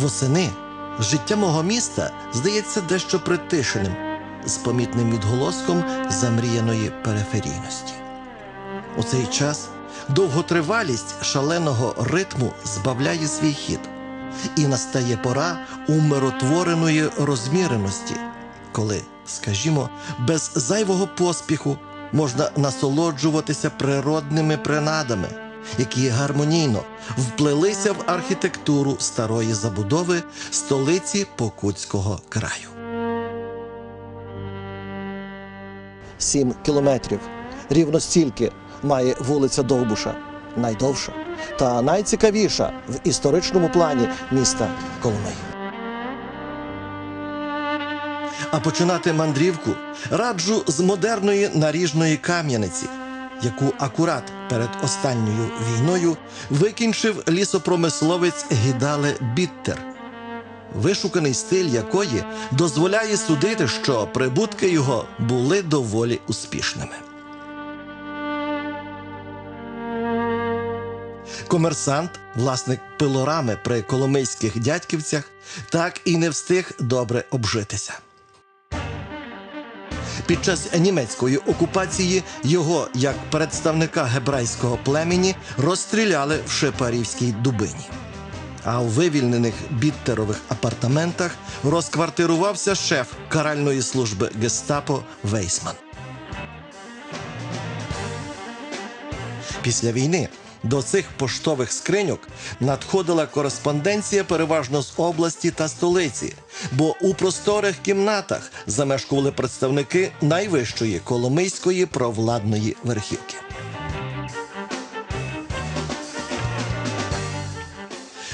Восени життя мого міста здається дещо притишеним, з помітним відголоском замріяної периферійності. У цей час довготривалість шаленого ритму збавляє свій хід, і настає пора умиротвореної розміреності, коли, скажімо, без зайвого поспіху можна насолоджуватися природними принадами, які гармонійно вплелися в архітектуру старої забудови столиці Покутського краю. Сім кілометрів. Рівно стільки має вулиця Довбуша, найдовша та найцікавіша в історичному плані міста Коломиї. А починати мандрівку раджу з модерної наріжної кам'яниці, яку акурат перед останньою війною викінчив лісопромисловець Гідале Біттер, вишуканий стиль якої дозволяє судити, що прибутки його були доволі успішними. Комерсант, власник пилорами при коломийських дядьківцях, так і не встиг добре обжитися. Під час німецької окупації його, як представника гебрайського племені, розстріляли в Шепарівській дубині. А у вивільнених біттерових апартаментах розквартирувався шеф каральної служби гестапо Вейсман. Після війни до цих поштових скриньок надходила кореспонденція переважно з області та столиці, бо у просторих кімнатах замешкували представники найвищої коломийської провладної верхівки.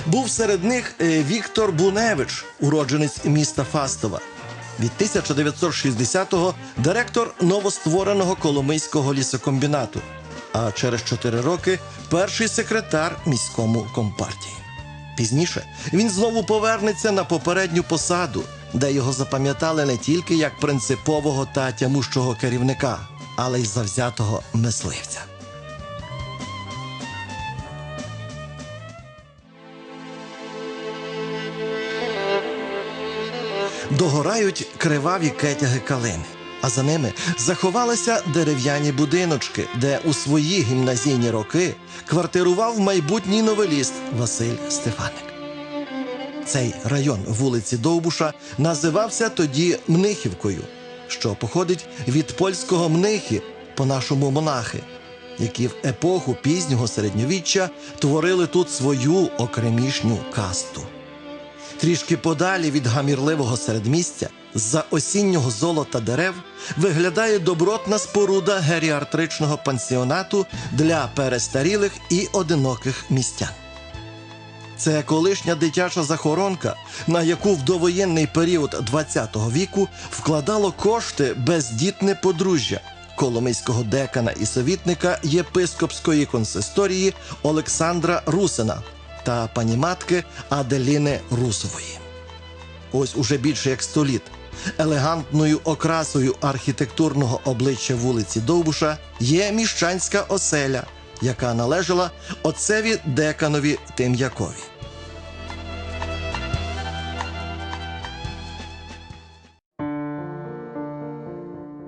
Був серед них е, Віктор Буневич, уродженець міста Фастова. Від 1960-го директор новоствореного Коломийського лісокомбінату. А через 4 роки перший секретар міському компартії. Пізніше він знову повернеться на попередню посаду, де його запам'ятали не тільки як принципового та тямущого керівника, але й завзятого мисливця. Догорають криваві кетяги калини, а за ними заховалися дерев'яні будиночки, де у свої гімназійні роки квартирував майбутній новеліст Василь Стефаник. Цей район вулиці Довбуша називався тоді Мнихівкою, що походить від польського мнихи, по-нашому монахи, які в епоху пізнього середньовіччя творили тут свою окремішню касту. Трішки подалі від гамірливого середмістя, з-за осіннього золота дерев, виглядає добротна споруда геріатричного пансіонату для перестарілих і одиноких містян. Це колишня дитяча захоронка, на яку в довоєнний період ХХ віку вкладало кошти бездітне подружжя коломийського декана і совітника єпископської консисторії Олександра Русина та паніматки Аделіни Русової. Ось уже більше як сто літ. Елегантною окрасою архітектурного обличчя вулиці Довбуша є міщанська оселя, яка належала отцеві деканові Тим'якові.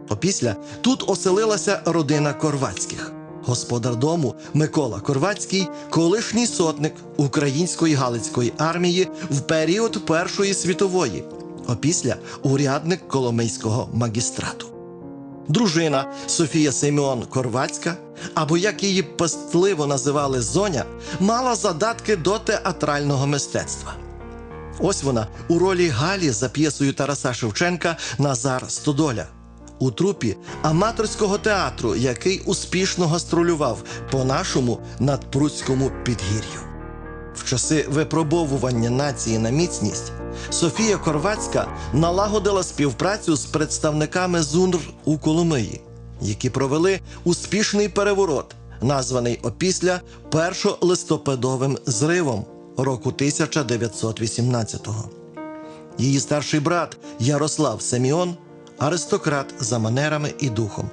Опісля тут оселилася родина Корвацьких. Господар дому Микола Корвацький, колишній сотник української галицької армії в період Першої світової, опісля урядник Коломийського магістрату. Дружина Софія Семіон Корвацька, або як її пастливо називали Зоня, мала задатки до театрального мистецтва. Ось вона у ролі Галі за п'єсою Тараса Шевченка Назар Стодоля у трупі аматорського театру, який успішно гастролював по нашому надпруцькому підгір'ю. В часи випробовування нації на міцність Софія Корвацька налагодила співпрацю з представниками ЗУНР у Коломиї, які провели успішний переворот, названий опісля першолистопадовим зривом року 1918-го. Її старший брат Ярослав Семіон аристократ за манерами і духом.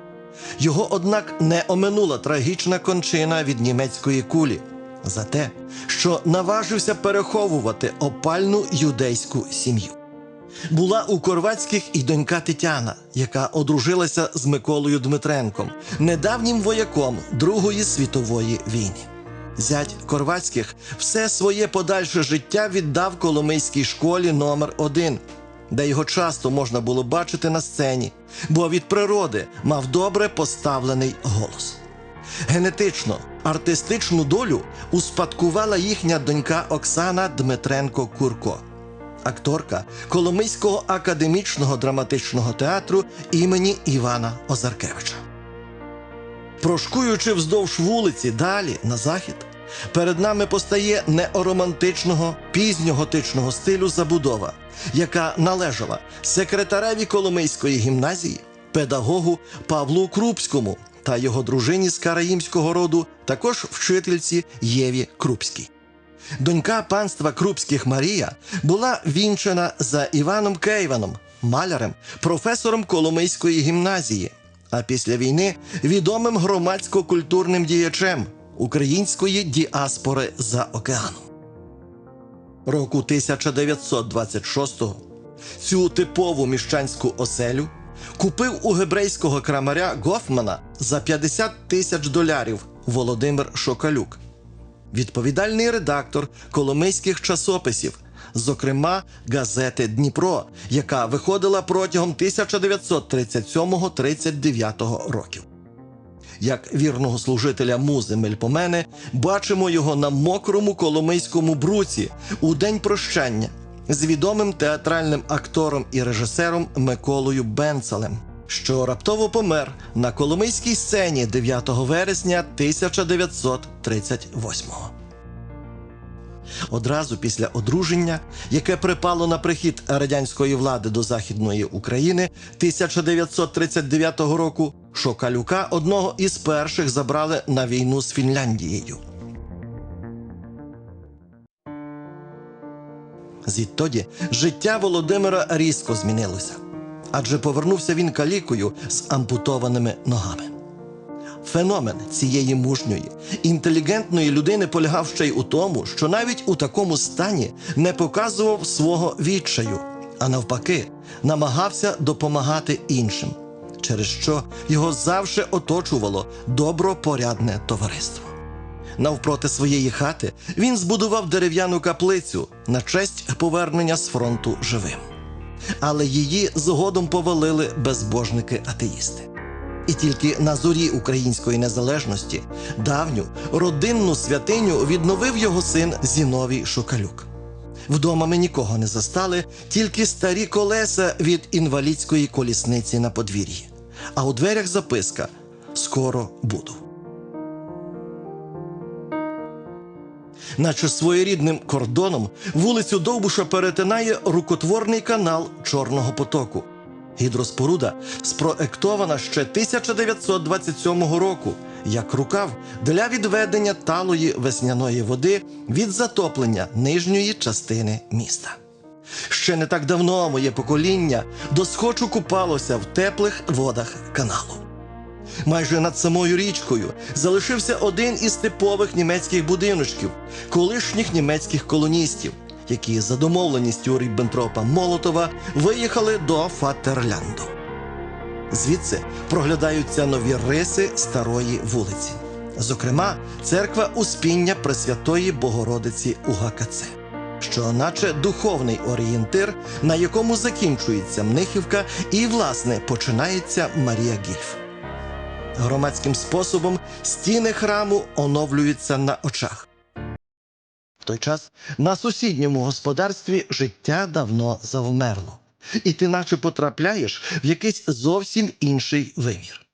Його, однак, не оминула трагічна кончина від німецької кулі, за те, що наважився переховувати опальну юдейську сім'ю. Була у Корвацьких і донька Тетяна, яка одружилася з Миколою Дмитренком, недавнім вояком Другої світової війни. Зять Корвацьких все своє подальше життя віддав Коломийській школі номер 1 де його часто можна було бачити на сцені, бо від природи мав добре поставлений голос. Генетично, артистичну долю успадкувала їхня донька Оксана Дмитренко Курко, акторка Коломийського академічного драматичного театру імені Івана Озаркевича. Прошкуючи вздовж вулиці далі на захід, перед нами постає неоромантичного пізньоготичного стилю забудова, яка належала секретареві Коломийської гімназії, педагогу Павлу Крупському та його дружині з караїмського роду, також вчительці Єві Крупській. Донька панства Крупських Марія була вінчена за Іваном Кейваном, малярем, професором Коломийської гімназії, а після війни відомим громадсько-культурним діячем української діаспори за океаном. Року 1926-го цю типову міщанську оселю купив у гебрейського крамаря Гофмана за 50 тисяч долярів Володимир Шокалюк відповідальний редактор коломийських часописів, зокрема газети Дніпро, яка виходила протягом 1937-39 років. Як вірного служителя музи Мельпомени, бачимо його на мокрому коломийському бруці у день прощання з відомим театральним актором і режисером Миколою Бенцелем, що раптово помер на коломийській сцені 9 вересня 1938-го. Одразу після одруження, яке припало на прихід радянської влади до Західної України 1939 року, Шокалюка одного із перших забрали на війну з Фінляндією. Звідтоді життя Володимира різко змінилося, адже повернувся він калікою з ампутованими ногами. Феномен цієї мужньої, інтелігентної людини полягав ще й у тому, що навіть у такому стані не показував свого відчаю, а навпаки, намагався допомагати іншим, через що його завжди оточувало добропорядне товариство. Навпроти своєї хати він збудував дерев'яну каплицю на честь повернення з фронту живим. Але її згодом повалили безбожники-атеїсти. І тільки на зорі української незалежності давню родинну святиню відновив його син Зіновій Шокалюк. Вдома ми нікого не застали, тільки старі колеса від інвалідської колісниці на подвір'ї. А у дверях записка Скоро буду. Наче своєрідним кордоном вулицю Довбуша перетинає рукотворний канал Чорного потоку. Гідроспоруда спроектована ще 1927 року як рукав для відведення талої весняної води від затоплення нижньої частини міста. Ще не так давно моє покоління досхочу купалося в теплих водах каналу. Майже над самою річкою залишився один із типових німецьких будиночків, колишніх німецьких колоністів, які за домовленістю Ріббентропа Молотова виїхали до Фатерлянду. Звідси проглядаються нові риси старої вулиці, зокрема, церква Успіння Пресвятої Богородиці у ГКЦ, що наче духовний орієнтир, на якому закінчується Мнихівка і, власне, починається Марія Гільф. Громадським способом стіни храму оновлюються на очах. В той час на сусідньому господарстві життя давно завмерло, і ти наче потрапляєш в якийсь зовсім інший вимір.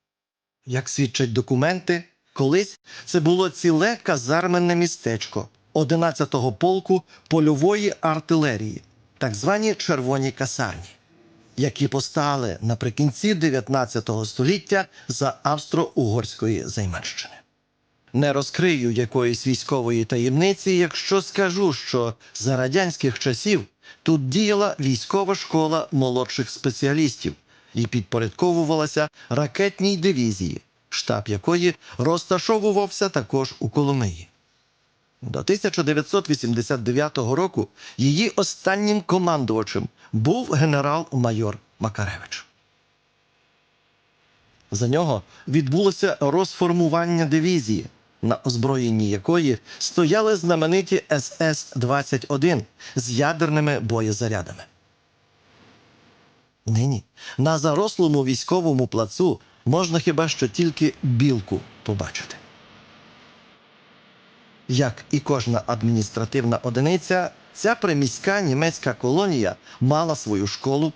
Як свідчать документи, колись це було ціле казарменне містечко 11-го полку польової артилерії, так звані червоні касарні які постали наприкінці 19 століття за австро-угорської займанщини. Не розкрию якоїсь військової таємниці, якщо скажу, що за радянських часів тут діяла військова школа молодших спеціалістів і підпорядковувалася ракетній дивізії, штаб якої розташовувався також у Коломиї. До 1989 року її останнім командувачем був генерал-майор Макаревич. За нього відбулося розформування дивізії, на озброєнні якої стояли знамениті СС-21 з ядерними боєзарядами. Нині на зарослому військовому плацу можна хіба що тільки білку побачити. Як і кожна адміністративна одиниця, ця приміська німецька колонія мала свою школу,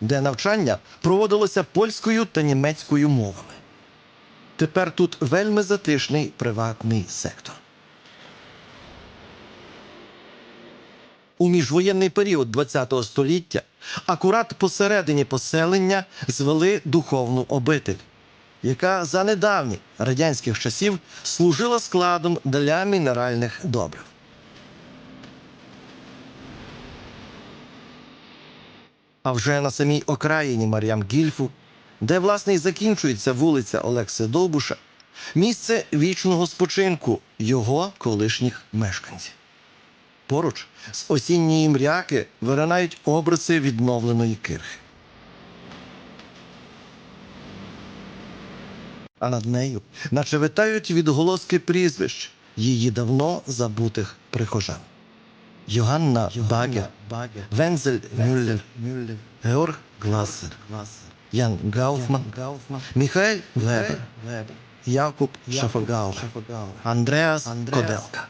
де навчання проводилося польською та німецькою мовами. Тепер тут вельми затишний приватний сектор. У міжвоєнний період ХХ століття акурат посередині поселення звели духовну обитель, яка за недавніх радянських часів служила складом для мінеральних добрив. А вже на самій окраїні Мар'ям Гільфу, де власне і закінчується вулиця Олекси Довбуша, місце вічного спочинку його колишніх мешканців. Поруч з осінньої мряки виринають обриси відновленої кирхи. А над нею наче витають відголоски прізвищ її давно забутих прихожан. Йоганна Багер, Вензель Мюллер, Георг Гласер, Ян Гауфман, Міхаель Вебер, Якуб Шафогауер, Андреас Коделка.